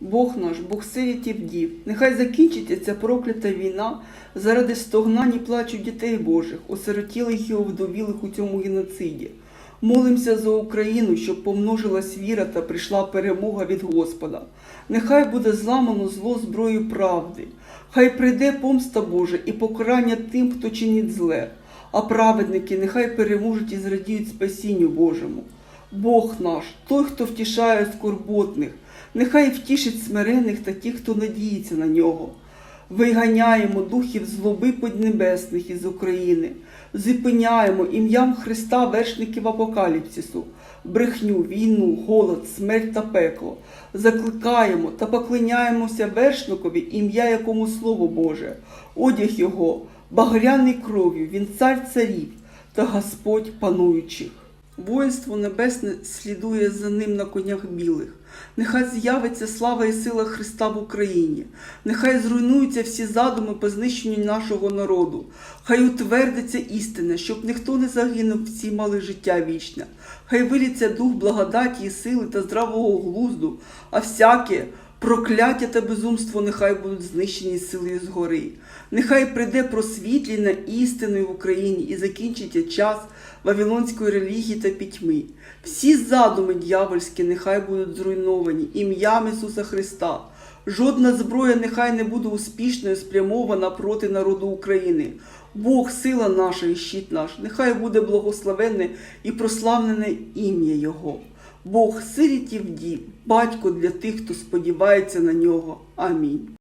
Бог наш, Бог сиріт і вдів, нехай закінчиться ця проклята війна заради стогнань і плачу дітей Божих, осиротілих і овдовілих у цьому геноциді. Молимося за Україну, щоб помножилась віра та прийшла перемога від Господа. Нехай буде зламано зло зброю правди, хай прийде помста Божа і покарання тим, хто чинить зле, а праведники нехай переможуть і зрадіють спасінню Божому. Бог наш, той, хто втішає скорботних, нехай втішить смирених та тих, хто надіється на нього. Виганяємо духів злоби поднебесних із України, зупиняємо ім'ям Христа вершників апокаліпсису, брехню, війну, голод, смерть та пекло. Закликаємо та поклиняємося вершникові, ім'я якому Слово Боже, одяг Його, багряний кров'ю, він цар царів та Господь пануючих. Воїнство небесне слідує за ним на конях білих. Нехай з'явиться слава і сила Христа в Україні. Нехай зруйнуються всі задуми по знищенню нашого народу. Хай утвердиться істина, щоб ніхто не загинув, всі мали життя вічне. Хай виліться дух благодаті і сили та здравого глузду, а всяке прокляття та безумство нехай будуть знищені силою згори. Нехай прийде просвітлення істиною в Україні і закінчиться час вавилонської релігії та пітьми. Всі задуми дьявольські нехай будуть зруйновані ім'ям Ісуса Христа. Жодна зброя нехай не буде успішною спрямована проти народу України. Бог, сила наша і щит наш, нехай буде благословенне і прославлене ім'я Його. Бог сирітів дім, батько для тих, хто сподівається на нього. Амінь.